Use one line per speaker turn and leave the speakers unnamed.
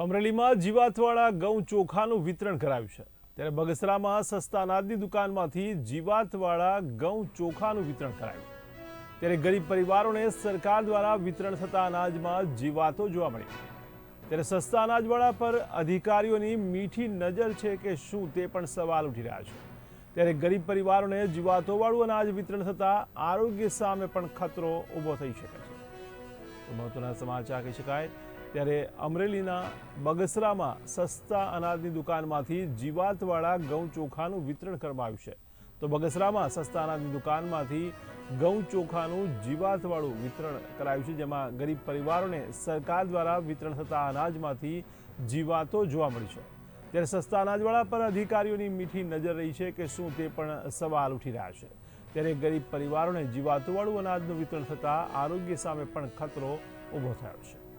અમરેલીમાં જીવાતવાળા ઘઉં ચોખાનું વિતરણ કરાયું છે. ત્યારે બગસરામાં સસ્તા અનાજની દુકાનમાંથી જીવાતવાળા ઘઉં ચોખાનું વિતરણ કરાયું. ત્યારે ગરીબ પરિવારોને સરકાર દ્વારા વિતરણ થતા અનાજમાં જીવાતો જોવા મળી. ત્યારે સસ્તા અનાજવાળા પર અધિકારીઓની મીઠી નજર છે કે શું તે પણ સવાલ ઉઠી રહ્યા છે. ત્યારે ગરીબ પરિવારોને જીવાતોવાળું અનાજ વિતરણ થતાં આરોગ્ય સામે પણ ખતરો ઊભો થઈ શકે છે. તો મહત્વના સમાચાર કહી શકાય ત્યારે અમરેલીના બગસરામાં સસ્તા અનાજની દુકાનમાંથી જીવાતવાળા ઘઉં ચોખાનું વિતરણ કરવામાં આવ્યું છે. તો બગસરામાં સસ્તા અનાજની દુકાનમાંથી ઘઉં ચોખાનું જીવાતવાળું વિતરણ કરાયું છે, જેમાં ગરીબ પરિવારોને સરકાર દ્વારા વિતરણ થતા અનાજમાંથી જીવાતો જોવા મળી છે. ત્યારે સસ્તા અનાજવાળા પર અધિકારીઓની મીઠી નજર રહી છે કે શું તે પણ સવાલ ઉઠી રહ્યા છે. ત્યારે ગરીબ પરિવારોને જીવાતોવાળું અનાજનું વિતરણ થતાં આરોગ્ય સામે પણ ખતરો ઊભો થયો છે.